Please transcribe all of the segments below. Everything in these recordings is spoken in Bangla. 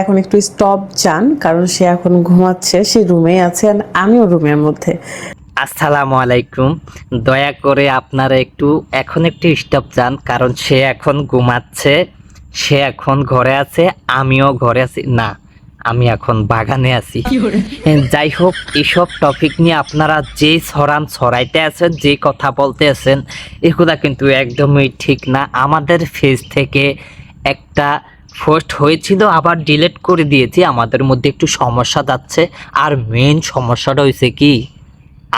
এখন একটু স্টপ চান কারণ সে এখন ঘুমাচ্ছে সে রুমে আছে আর আমিও রুমের মধ্যে। আসসালামু আলাইকুম। দয়া করে আপনারা একটু এখন একটু স্টপ চান কারণ সে এখন ঘুমাচ্ছে সে এখন ঘরে আছে আমিও ঘরে আছি। না আমি এখন বাগানে আছি। যাই হোক এসব টপিক নিয়ে আপনারা যে ছড়ান ছড়াইতে আছেন যে কথা বলতে আছেন এগুলা কিন্তু একদমই ঠিক না। আমাদের ফেজ থেকে একটা পোস্ট হয়েছিল, আবার ডিলিট করে দিয়েছি। আমাদের মধ্যে একটু সমস্যা যাচ্ছে। আর মেন সমস্যাটা হয়েছে কি?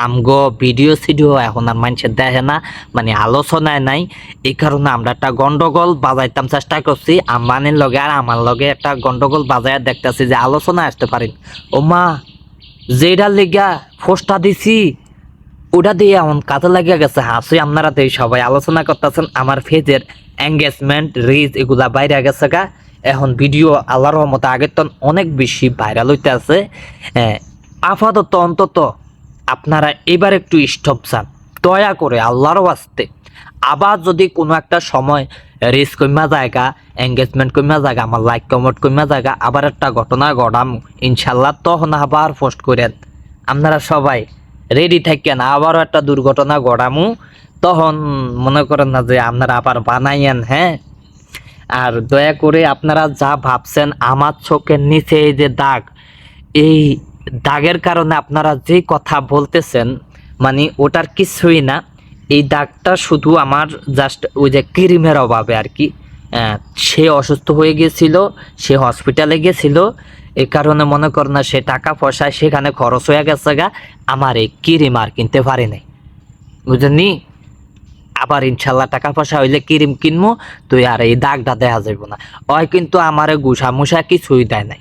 আমগো ভিডিও সিডিও এখন আর মানুষের দেখে না মানে আলোচনায় নাই। এই কারণে আমরা একটা গন্ডগোল বাজাইতাম চেষ্টা করছি। আম্বানির লগে আর আমার লগে একটা গন্ডগোল বাজায় দেখতেছি যে আলোচনায় আসতে পারেন। ও মা যেটা লেগা ফোসটা দিছি ওটা দিয়ে এমন কাজে লাগিয়ে গেছে। হাসি আপনারা তো সবাই আলোচনা করতেছেন। আমার ফেজের এঙ্গেজমেন্ট রিচ এগুলা বাইরে গেছে গা। এখন ভিডিও আল্লাহর রহমতে আগের তো অনেক বেশি ভাইরাল হইতে আছে। আপাতত অন্তত আপনারা এবার একটু স্টপ চান। দয়া করে আল্লাহর আসতে আবার যদি কোনো একটা সময় রেস কমা জায়গা এঙ্গেজমেন্ট কমা জায়গা, আমার লাইক কমেন্ট কমা জায়গা, আবার একটা ঘটনা ঘটাম ইনশাল্লাহ তখন আবার পোস্ট করেন। আপনারা সবাই রেডি থাকেন, আবারও একটা দুর্ঘটনা ঘটামু। তখন মনে করেন না যে আপনারা আবার বানাইয়েন হ্যাঁ? আর দয়া করে আপনারা যা ভাবছেন আমার চোখের নিচে এই যে দাগ, এই দাগের কারণে আপনারা যে কথা বলতেছেন মানে ওটার কিছুই না। এই দাগটা শুধু আমার জাস্ট ওই যে ক্রিমের অভাবে আর কি। সে অসুস্থ হয়ে গেছিল সে হসপিটালে গেছিল এই কারণে মনে কর না সে টাকা পয়সা সেখানে খরচ হয়ে গেছে গা, আমার এই ক্রিম আর কিনতে পারি নাই। বুঝলি আবার ইনশাল্লাহ টাকা পয়সা হইলে কিরিম কিনবো তুই আর এই দাগটা দেখা যাইব না। ওই কিন্তু আমার গুসা মুসা কিছুই দেয় নাই।